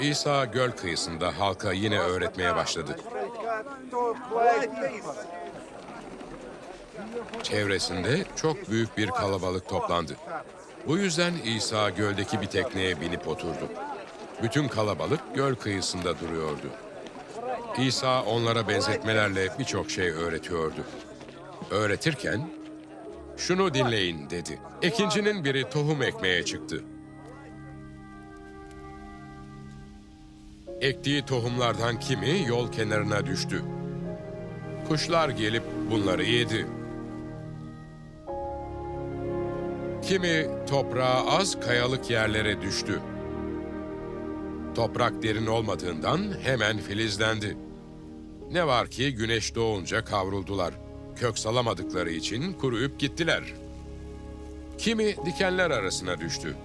İsa göl kıyısında halka yine öğretmeye başladı. Çevresinde çok büyük bir kalabalık toplandı. Bu yüzden İsa göldeki bir tekneye binip oturdu. Bütün kalabalık göl kıyısında duruyordu. İsa onlara benzetmelerle birçok şey öğretiyordu. Öğretirken, şunu dinleyin dedi. Ekincinin biri tohum ekmeye çıktı. Ektiği tohumlardan kimi yol kenarına düştü. Kuşlar gelip bunları yedi. Kimi toprağa az kayalık yerlere düştü. Toprak derin olmadığından hemen filizlendi. Ne var ki güneş doğunca kavruldular. Kök salamadıkları için kuruyup gittiler. Kimi dikenler arasına düştü.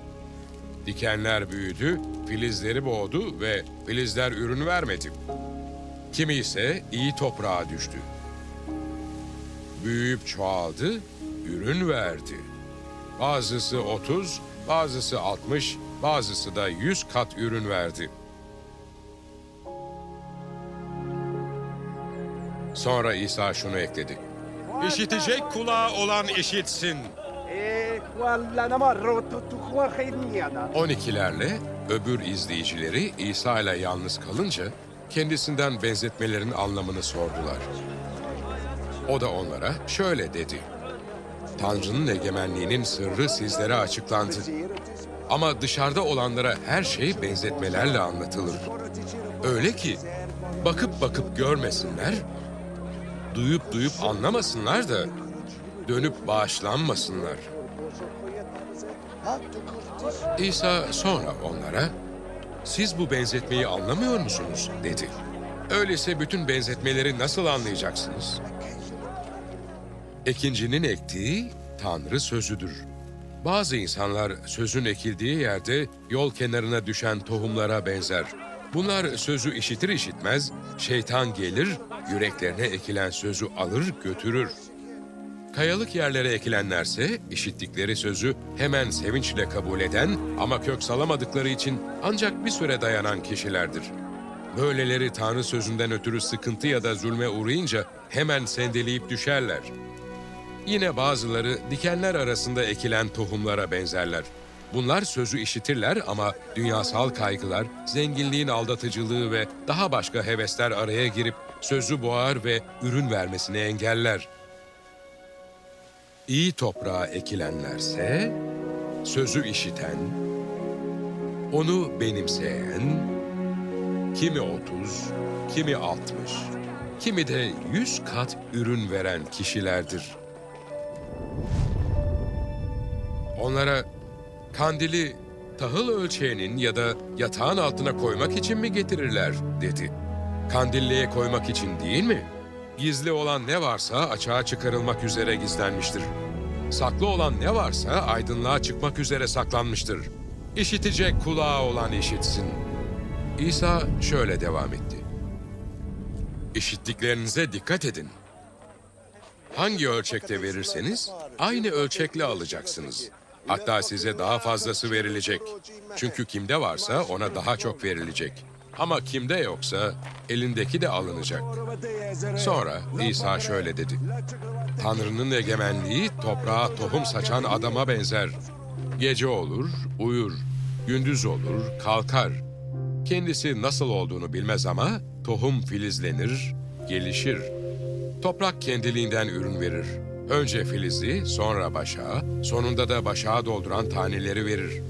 Dikenler büyüdü, filizleri boğdu ve filizler ürün vermedi. Kimi ise iyi toprağa düştü. Büyüyüp çoğaldı, ürün verdi. Bazısı 30, bazısı 60, bazısı da 100 kat ürün verdi. Sonra İsa şunu ekledi. İşitecek kulağı olan işitsin. 12'lerle öbür izleyicileri İsa ile yalnız kalınca kendisinden benzetmelerin anlamını sordular. O da onlara şöyle dedi. Tanrı'nın egemenliğinin sırrı sizlere açıklandı. Ama dışarıda olanlara her şey benzetmelerle anlatılır. Öyle ki bakıp bakıp görmesinler, duyup duyup anlamasınlar da dönüp bağışlanmasınlar.'' İsa sonra onlara, siz bu benzetmeyi anlamıyor musunuz dedi. Öyleyse bütün benzetmeleri nasıl anlayacaksınız? Ekincinin ektiği Tanrı sözüdür. Bazı insanlar sözün ekildiği yerde yol kenarına düşen tohumlara benzer. Bunlar sözü işitir işitmez, şeytan gelir, yüreklerine ekilen sözü alır götürür. Kayalık yerlere ekilenlerse işittikleri sözü hemen sevinçle kabul eden ama kök salamadıkları için ancak bir süre dayanan kişilerdir. Böyleleri Tanrı sözünden ötürü sıkıntı ya da zulme uğrayınca hemen sendeleyip düşerler. Yine bazıları dikenler arasında ekilen tohumlara benzerler. Bunlar sözü işitirler ama dünyasal kaygılar, zenginliğin aldatıcılığı ve daha başka hevesler araya girip sözü boğar ve ürün vermesini engeller. İyi toprağa ekilenlerse sözü işiten, onu benimseyen, kimi otuz, kimi altmış, kimi de yüz kat ürün veren kişilerdir. Onlara kandili tahıl ölçeğinin ya da yatağın altına koymak için mi getirirler dedi. Kandilliğe koymak için değil mi? Gizli olan ne varsa açığa çıkarılmak üzere gizlenmiştir. Saklı olan ne varsa aydınlığa çıkmak üzere saklanmıştır. İşitecek kulağı olan işitsin. İsa şöyle devam etti. İşittiklerinize dikkat edin. Hangi ölçekte verirseniz aynı ölçekle alacaksınız. Hatta size daha fazlası verilecek. Çünkü kimde varsa ona daha çok verilecek. Ama kimde yoksa elindeki de alınacak. Sonra İsa şöyle dedi. Tanrı'nın egemenliği toprağa tohum saçan adama benzer. Gece olur, uyur. Gündüz olur, kalkar. Kendisi nasıl olduğunu bilmez ama tohum filizlenir, gelişir. Toprak kendiliğinden ürün verir. Önce filizi, sonra başağı, sonunda da başağı dolduran taneleri verir.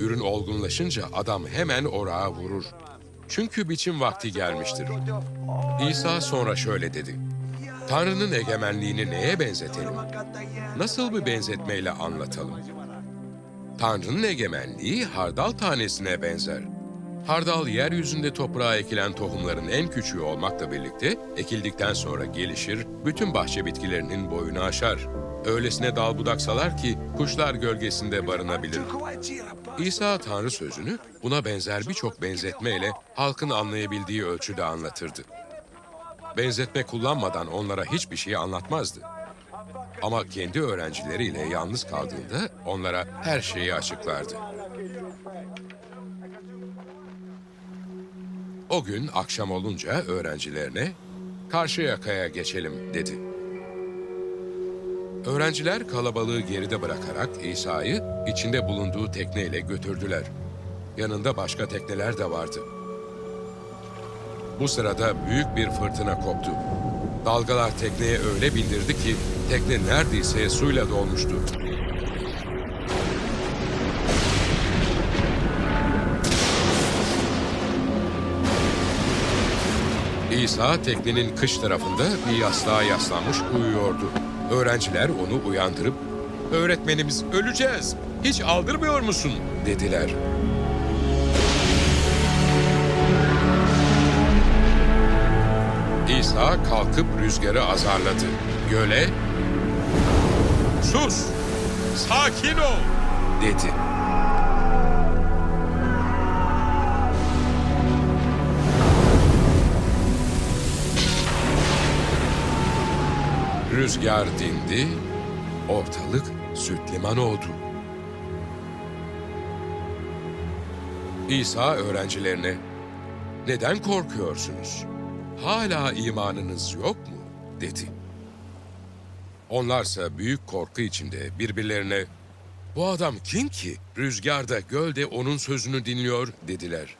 Ürün olgunlaşınca adam hemen orağa vurur. Çünkü biçim vakti gelmiştir. İsa sonra şöyle dedi. Tanrı'nın egemenliğini neye benzetelim? Nasıl bir benzetmeyle anlatalım? Tanrı'nın egemenliği hardal tanesine benzer. Hardal yeryüzünde toprağa ekilen tohumların en küçüğü olmakla birlikte ekildikten sonra gelişir, bütün bahçe bitkilerinin boyunu aşar. Öylesine dal budaksalar ki kuşlar gölgesinde barınabilir. İsa Tanrı sözünü buna benzer birçok benzetmeyle halkın anlayabildiği ölçüde anlatırdı. Benzetme kullanmadan onlara hiçbir şey anlatmazdı. Ama kendi öğrencileriyle yalnız kaldığında onlara her şeyi açıklardı. O gün akşam olunca öğrencilerine karşı yakaya geçelim dedi. Öğrenciler kalabalığı geride bırakarak İsa'yı içinde bulunduğu tekneyle götürdüler. Yanında başka tekneler de vardı. Bu sırada büyük bir fırtına koptu. Dalgalar tekneye öyle bindirdi ki tekne neredeyse suyla dolmuştu. İsa teknenin kış tarafında bir yastığa yaslanmış uyuyordu. Öğrenciler onu uyandırıp "Öğretmenimiz öleceğiz. Hiç aldırmıyor musun?" dediler. İsa kalkıp rüzgarı azarladı. Göle "Sus! Sakin ol!" dedi. Rüzgar dindi, ortalık süt liman oldu. İsa öğrencilerine, neden korkuyorsunuz? Hala imanınız yok mu? dedi. Onlarsa büyük korku içinde birbirlerine, bu adam kim ki? Rüzgarda, gölde onun sözünü dinliyor dediler.